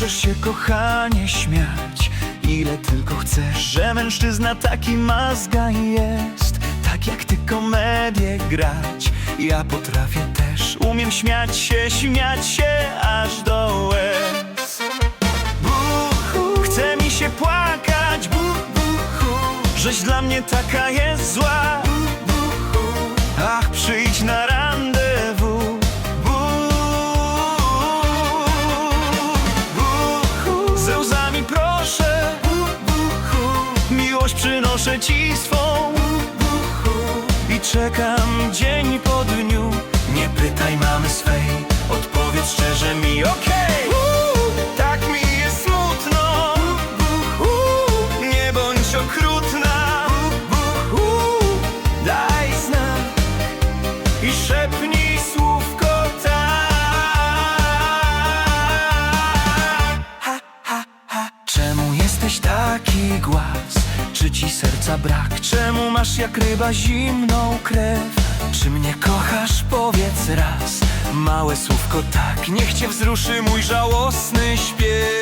Możesz się kochanie śmiać Ile tylko chcesz Że mężczyzna taki mazga jest Tak jak ty komedię grać. Ja potrafię też Umiem śmiać się, śmiać się Aż do łez. Buchu, chce mi się płakać Buchu, żeś dla mnie taka jest zła. Ach przyjdź na miłość przynoszę ci swą. I czekam dzień po dniu. Nie pytaj mamy swej, odpowiedz szczerze mi okej. Tak znak i szepnij słówko tak. Ha, ha, ha. Czemu jesteś taki głaz? Czy ci serca brak? Czemu masz jak ryba zimną krew? Czy mnie kochasz? Powiedz raz Małe słówko tak Niech cię wzruszy mój żałosny śpiew